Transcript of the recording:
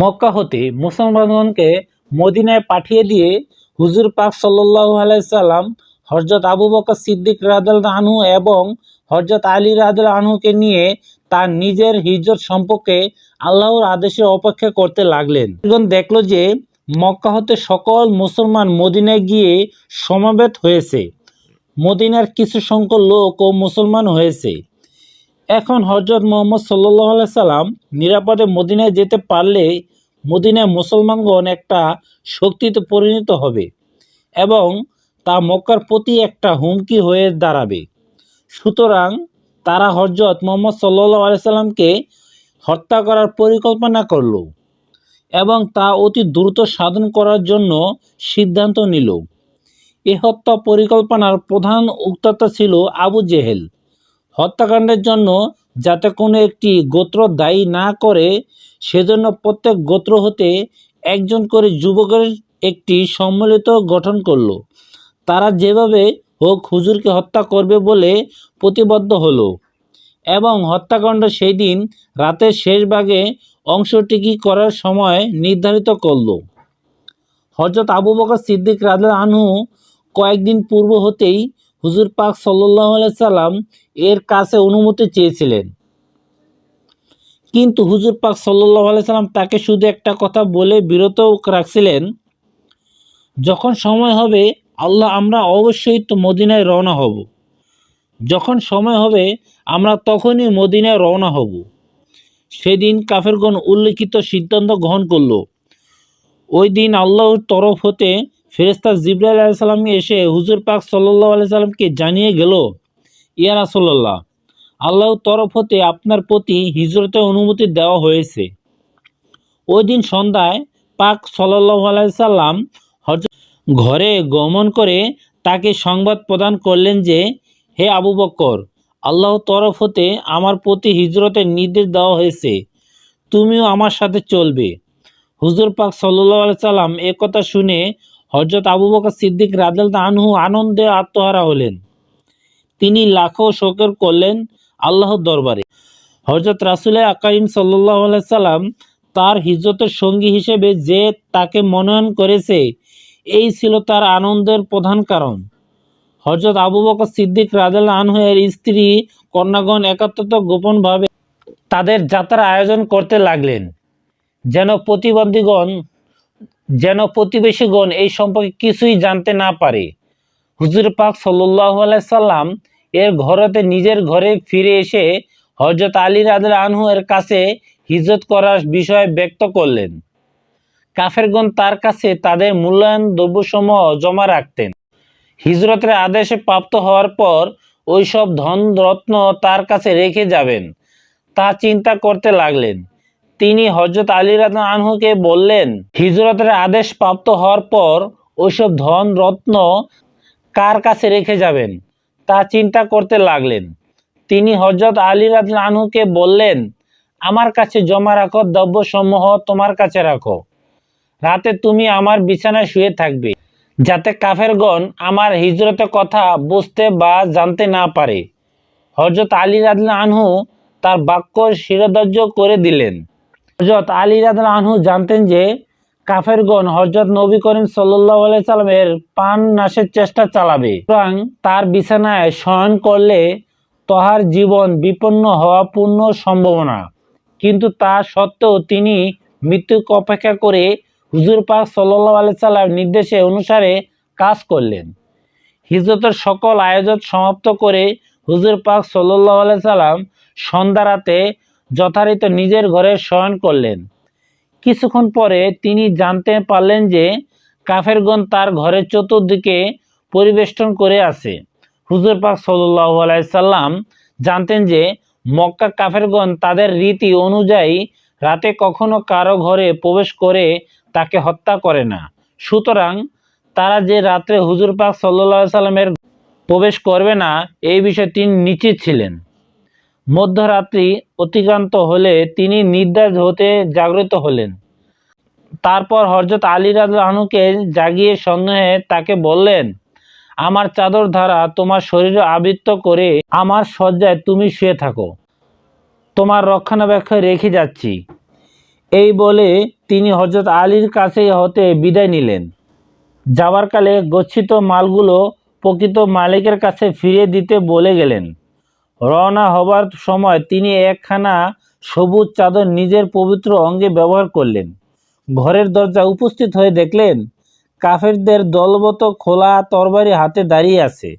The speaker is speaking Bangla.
মক্কা হতে মুসলমানগণকে মদিনায় পাঠিয়ে দিয়ে হুজুর পাক সাল্লাল্লাহু আলাইহি সাল্লাম হযরত আবু বকর সিদ্দিক রাদিয়াল্লাহু আনহু এবং হযরত আলী রাদিয়াল্লাহু আনহুকে নিয়ে তার নিজের হিজরত সম্পর্কে আল্লাহর আদেশের অপেক্ষা করতে লাগলেন। দেখল যে মক্কা হতে সকল মুসলমান মদিনায় গিয়ে সমাবেত হয়েছে। মদিনার কিছু সংখ্যক লোক ও মুসলমান হয়েছে। এখন হজরত মোহাম্মদ সাল্লাহ সাল্লাম নিরাপদে মদিনায় যেতে পারলে মদিনায় মুসলমানগণ একটা শক্তিতে পরিণত হবে এবং তা মক্কার প্রতি একটা হুমকি হয়ে দাঁড়াবে। সুতরাং তারা হজরত মোহাম্মদ সাল্লাহ সাল্লামকে হত্যা করার পরিকল্পনা করল এবং তা অতি দ্রুত সাধন করার জন্য সিদ্ধান্ত নিল। এ হত্যা পরিকল্পনার প্রধান উক্তাতা ছিল আবু জেহেল। হত্যাকাণ্ডের জন্য যাতে কোনো একটি গোত্র দায়ী না করে, সেজন্য প্রত্যেক গোত্র হতে একজন করে যুবকের একটি সম্মিলিত গঠন করল। তারা যেভাবে হোক হুজুরকে হত্যা করবে বলে প্রতিবদ্ধ হলো এবং হত্যাকাণ্ড সেই দিন রাতের শেষ ভাগে অংশটিকি করার সময় নির্ধারিত করল। হজরত আবু বকর সিদ্দিক রাজা আনহু কয়েকদিন পূর্ব হতেই হুজুর পাক সাল্লাহ সাল্লাম এর কাছে অনুমতি চেয়েছিলেন। কিন্তু হুজুর পাক সাল্লাহ সাল্লাম তাকে শুধু একটা কথা বলে বিরত রাখছিলেন, যখন সময় হবে আল্লাহ আমরা অবশ্যই তো মদিনায় রওনা হব। যখন সময় হবে আমরা তখনই মদিনায় রওনা হব। সেদিন কাফেরগণ উল্লেখিত সিদ্ধান্ত গ্রহণ করল। ওই দিন আল্লাহর তরফ হতে ফেরেস্তা জিব্রাইল আলাইসাল্লাম এসে হুজুর পাক সাল্লাহ আলাইসাল্লামকে জানিয়ে গেল, ইয়া রাসল্লাহ আল্লাহর তরফ হতে আপনার প্রতি হিজরতের অনুমতি দেওয়া হয়েছে। ওই দিন সন্ধ্যায় পাক সাল্লাহ আলাইসাল্লাম হজ ঘরে গমন করে তাকে সংবাদ প্রদান করলেন যে, হে আবু বক্কর আল্লাহ তরফ হতে আমার প্রতি হিজরতের নির্দেশ দেওয়া হয়েছে। তুমিও আমার সাথে চলবে। হুজুর পাক সাল্লাহ সাল্লাম এ কথা শুনে হজরত আবু বকর সিদ্দিক রাজেল আনহু আনন্দে আত্মহারা হলেন। তিনি লাখো শোকর করলেন আল্লাহর দরবারে। হজরত রাসুল আকাইম সাল্লাহ সাল্লাম তার হিজরতের সঙ্গী হিসেবে যে তাকে মনোনয়ন করেছে, এই ছিল তার আনন্দের প্রধান কারণ। হজরত আবু বকর সিদ্দিক রাজেল আনহু এর স্ত্রী, কন্যাগণ একাত্মত গোপনভাবে তাদের যাত্রার আয়োজন করতে লাগলেন। যেন প্রতিবন্ধীগণ যেন প্রতিবেশীগণ এই সম্পর্কে কিছুই জানতে না পারে। হুজুর পাক সাল্লাহ সাল্লাম এর ঘরেতে নিজের ঘরে ফিরে এসে হজরত আলী রাদের আনহু এর কাছে হিজত করার বিষয়ে ব্যক্ত করলেন। কাফেরগণ তার কাছে তাদের মূল্যায়ন দ্রব্যসমূহ জমা রাখতেন। হিজরতের আদেশে প্রাপ্ত হওয়ার পর ওইসব ধন রত্ন তার কাছে রেখে যাবেন, তা চিন্তা করতে লাগলেন। তিনি হজরত আলী রাদা আনহুকে বললেন, হিজরতের আদেশ প্রাপ্ত হওয়ার পর ওইসব ধন রত্ন কার কাছে রেখে যাবেন তা চিন্তা করতে লাগলেন। তিনি হজরত আলী রাদা আনহুকে বললেন, আমার কাছে জমা রাখো, দ্রব্যসমূহ তোমার কাছে রাখো। রাতে তুমি আমার বিছানায় শুয়ে থাকবে, যাতে কাফেরগণ আমার হিজরতের কথা বুঝতে বা জানতে না পারে। হজরত আলী রাদা আনহু তার বাক্য শিরোধার্য করে দিলেন। হজরত আলী রাদা আনহু জানতেন যে কাফেরগণ হজরত নবী করিম সাল্লাহ সাল্লামের পান নাশের চেষ্টা চালাবে। সুতরাং তার বিছানায় শয়ন করলে তহার জীবন বিপন্ন হওয়া পূর্ণ সম্ভাবনা। কিন্তু তা সত্ত্বেও তিনি মৃত্যুকে অপেক্ষা করে হুজুর পাক সাল্লাহ আলি সাল্লাম নির্দেশে অনুসারে কাজ করলেন। হিজরতের সকল আয়োজন সমাপ্ত করে হুজুর পাক সাল্লাহ আলি সাল্লাম সন্ধ্যা রাতে যথারীতি নিজের ঘরে শয়ন করলেন। কিছুক্ষণ পরে তিনি জানতে পারলেন যে কাফেরগণ তার ঘরের চতুর্দিকে পরিবেষ্টন করে আছে। হুজুর পাক সাল্লাহ জানতেন যে মক্কা কাফেরগণ তাদের রীতি অনুযায়ী রাতে কখনো কারও ঘরে প্রবেশ করে তাকে হত্যা করে না। সুতরাং তারা যে রাত্রে হুজুর পাক সাল্লা সাল্লামের প্রবেশ করবে না, এই বিষয়ে তিনি নিশ্চিত ছিলেন। মধ্যরাত্রি অতিক্রান্ত হলে তিনি নির্দেশ হতে জাগ্রত হলেন। তারপর হরজত আলী রাজুকে জাগিয়ে সন্দেহে তাকে বললেন, আমার চাদর ধারা তোমার শরীরে আবৃত্ত করে আমার শয্যায় তুমি শুয়ে থাকো। তোমার রক্ষণাবেক্ষণ রেখে যাচ্ছি। এই বলে তিনি হজরত আলীর কাছে হতে বিদায় নিলেন। যাওয়ার কালে গচ্ছিত মালগুলো প্রকৃত মালিকের কাছে ফিরিয়ে দিতে বলে গেলেন। রওনা হবার সময় তিনি একখানা সবুজ চাদর নিজের পবিত্র অঙ্গে ব্যবহার করলেন। ঘরের দরজা উপস্থিত হয়ে দেখলেন, কাফেরদের দলবত খোলা তরবারি হাতে দাঁড়িয়ে আছে।